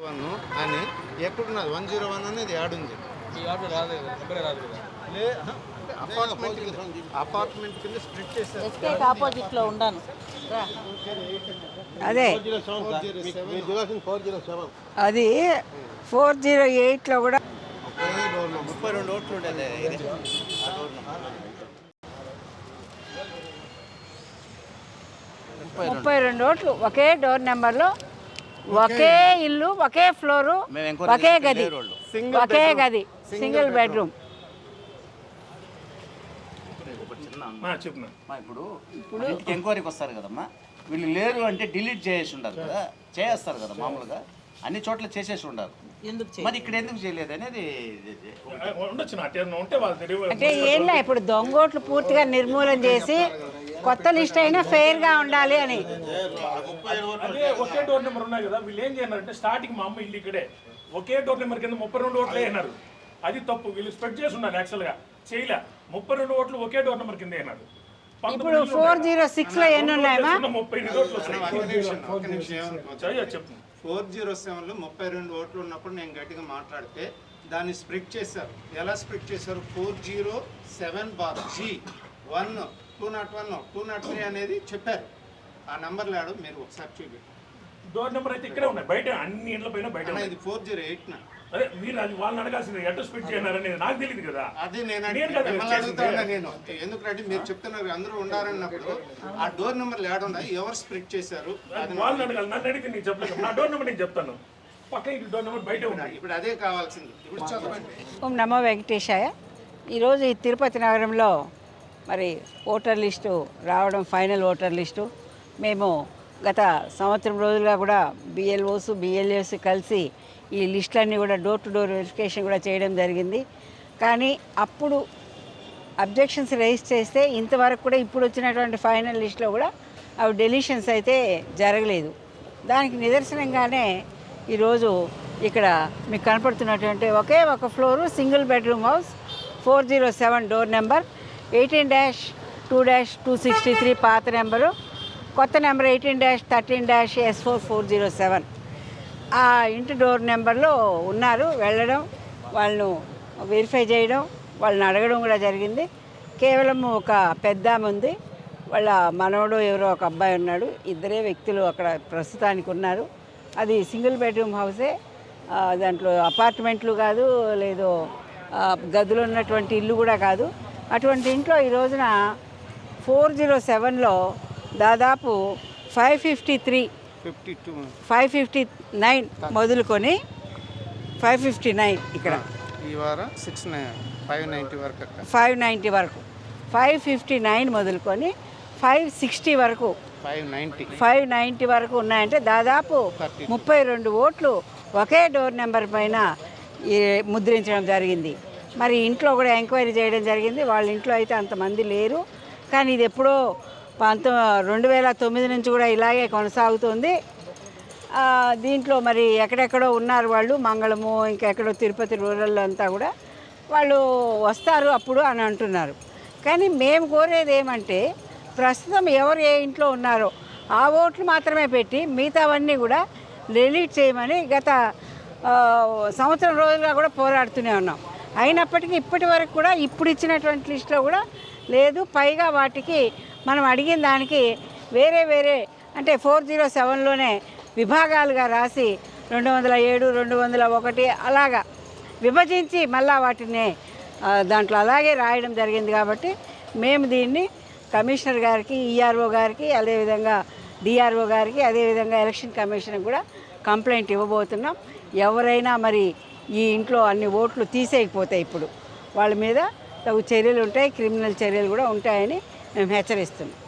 One అని ఎక్కడున్నది? One zero one అనేది యాడుంది అపార్ట్మెంట్ అపార్ట్మెంట్ కింద స్ప్లిట్ చేశారు. ఆపోజిట్లో ఉండాను. అదే. అది ఫోర్ జీరో ఎయిట్లో కూడా ముప్పై రెండు ఓట్లు ఉండేది ముప్పై రెండు ఓట్లు ఒకే డోర్ నెంబర్లో ఒకే ఇల్లు ఒకే ఫ్లోరు ఒకే గది. ఒకే గది. సింగిల్ బెడ్రూమ్ ఇప్పుడు ఎంక్వైరీకి వస్తారు కదమ్మా. వీళ్ళు లేరు అంటే డిలీట్ చేసేసి ఉండారు కదా. చేస్తారు కదా మామూలుగా. అన్ని చోట్ల చేసేసి ఉండారు ఎందుకు మరి ఇక్కడ ఎందుకు చేయలేదు అనేది అంటే ఏంలా ఇప్పుడు దొంగోట్లు పూర్తిగా నిర్మూలన చేసి కొత్త లిస్ట్ అయినా ఫెయిర్గా ఉండాలి అని. అదే ఒకే డోర్ నెంబర్ ఉన్నాయి కదా వీళ్ళు ఏం చేయన్నారంటే స్టార్టింగ్ మా అమ్మ ఇల్లు ఇక్కడే. ఒకే డోర్ నెంబర్ కింద ముప్పై రెండు ఓట్లే అయినారు అది తప్పు వీళ్ళు స్ప్రెడ్ చేసి ఉన్నారు యాక్చువల్గా చేయలే. ముప్పై రెండు ఓట్లు ఒకే డోర్ నెంబర్ కింద అయినారు ఇప్పుడు ఫోర్ జీరో సిక్స్లో ఎన్ని ఉన్నాయమ్మా ముప్పై ఎనిమిది ఓట్లు వస్తాయి. చెప్తుంది ఫోర్ జీరో సెవెన్లో ముప్పై రెండు ఓట్లు ఉన్నప్పుడు నేను గట్టిగా మాట్లాడితే దాన్ని స్ప్లిట్ చేశారు. ఎలా స్ప్లిట్ చేశారు? Four zero seven bar G. One two not one two not three అనేది చెప్పారు. ఆ నెంబర్ లాడు మీరు ఒకసారి చూపి డోర్ నెంబర్ అయితే ఇక్కడే ఉన్నాయి. బయట అన్ని ఇండ్ల పైన బయట ఉన్నాయి. ఇది ఫోర్ జీరో ఎయిట్ నా. అదే మీరు అది వాళ్ళని అడగాల్సింది ఎట్లా స్ప్రెడ్ చేయనారనేది నాకు తెలియదు కదా. అది నేను నేను అడిగి- కదా మిమ్మల్ని చేసింది. అడుగుతా ఉన్నా నేను. ఎందుకంటే మీరు చెప్తున్నారు అందరూ ఉండాలన్నప్పుడు ఆ డోర్ నెంబర్ లేకుండా ఎవరు స్ప్లిట్ చేశారు? అది నాకు వాళ్ళని అడగాలి నన్ను అడిగితే నేను చెప్పలేదు నా డోర్ నెంబర్ నేను చెప్తాను. పక్కన ఇంటి డోర్ నెంబర్ బయట ఉంది. ఇప్పుడు అదే కావాల్సింది. ఇప్పుడు చదవండి ఓం నమో వెంకటేశాయ. ఈరోజు ఈ తిరుపతి నగరంలో మరి ఓటర్ లిస్టు రావడం ఫైనల్ ఓటర్ లిస్టు. మేము గత సంవత్సరం రోజులుగా కూడా బిఎల్ఓస్ బిఎల్ఏస్ కలిసి ఈ లిస్టులన్నీ కూడా డోర్ టు డోర్ వెరిఫికేషన్ కూడా చేయడం జరిగింది. కానీ అప్పుడు అబ్జెక్షన్స్ రైజ్ చేస్తే ఇంతవరకు కూడా ఇప్పుడు వచ్చినటువంటి ఫైనల్ లిస్ట్లో కూడా అవి డెలిషన్స్ అయితే జరగలేదు. దానికి నిదర్శనంగానే ఈరోజు ఇక్కడ మీకు కనపడుతున్నటువంటి ఒకే ఒక floor single bedroom house four zero seven door number. Eighteen dash two dash two sixty three పాత నెంబరు. కొత్త number eighteen dash thirteen dash S four four zero seven. ఆ ఇంటి డోర్ నెంబర్లో ఉన్నారు వెళ్ళడం వాళ్ళను వెరిఫై చేయడం వాళ్ళని అడగడం కూడా జరిగింది. కేవలం ఒక పెద్ద ఉంది. వాళ్ళ మనవడు ఎవరో ఒక అబ్బాయి ఉన్నాడు. ఇద్దరే వ్యక్తులు అక్కడ ప్రస్తుతానికి ఉన్నారు. అది సింగిల్ బెడ్రూమ్ హౌసే. దాంట్లో అపార్ట్మెంట్లు కాదు లేదో గదులు ఉన్నటువంటి ఇల్లు కూడా కాదు. అటువంటి ఇంట్లో ఈ రోజున ఫోర్ జీరో సెవెన్లో దాదాపు five fifty three fifty two. Five fifty nine మొదలుకొని ఫైవ్ ఫిఫ్టీ నైన్ ఇక్కడ. ఈ వారం సిక్స్ ఫైవ్ నైంటీ వరకు ఫైవ్ నైంటీ వరకు. ఫైవ్ ఫిఫ్టీ నైన్ మొదలుకొని ఫైవ్ సిక్స్టీ వరకు. Five ninety. ఫైవ్ నైంటీ వరకు ఉన్నాయంటే దాదాపు ముప్పై రెండు ఓట్లు ఒకే డోర్ నెంబర్ పైన ముద్రించడం జరిగింది. మరి ఇంట్లో కూడా ఎంక్వైరీ చేయడం జరిగింది. వాళ్ళ ఇంట్లో అయితే అంతమంది లేరు. కానీ ఇది ఎప్పుడో పంతొ రెండు వేల తొమ్మిది నుంచి కూడా ఇలాగే కొనసాగుతుంది. దీంట్లో మరి ఎక్కడెక్కడో ఉన్నారు వాళ్ళు మంగళము ఇంకెక్కడో తిరుపతి రూరల్ అంతా కూడా వాళ్ళు వస్తారు అప్పుడు అని అంటున్నారు. కానీ మేము కోరేది ఏమంటే ప్రస్తుతం ఎవరు ఏ ఇంట్లో ఉన్నారో ఆ ఓట్లు మాత్రమే పెట్టి మిగతావన్నీ కూడా డిలీట్ చేయమని గత సంవత్సరం రోజులుగా కూడా పోరాడుతూనే ఉన్నాం. అయినప్పటికీ ఇప్పటి వరకు కూడా ఇప్పుడు ఇచ్చినటువంటి లిస్ట్లో కూడా లేదు. పైగా వాటికి మనం అడిగిన దానికి వేరే వేరే అంటే ఫోర్ జీరో సెవెన్లోనే విభాగాలుగా రాసి రెండు వందల ఏడు రెండు వందల ఒకటి అలాగా విభజించి మళ్ళా వాటిని దాంట్లో అలాగే రాయడం జరిగింది కాబట్టి మేము దీన్ని కమిషనర్ గారికి ఈఆర్ఓ గారికి అదేవిధంగా డిఆర్ఓ గారికి అదేవిధంగా ఎలక్షన్ కమిషన్ కూడా కంప్లైంట్ ఇవ్వబోతున్నాం. ఎవరైనా మరి ఈ ఇంట్లో అన్ని ఓట్లు తీసేయకపోతాయి ఇప్పుడు వాళ్ళ మీద తగు చర్యలు ఉంటాయి క్రిమినల్ చర్యలు కూడా ఉంటాయని మేము హెచ్చరిస్తున్నాం.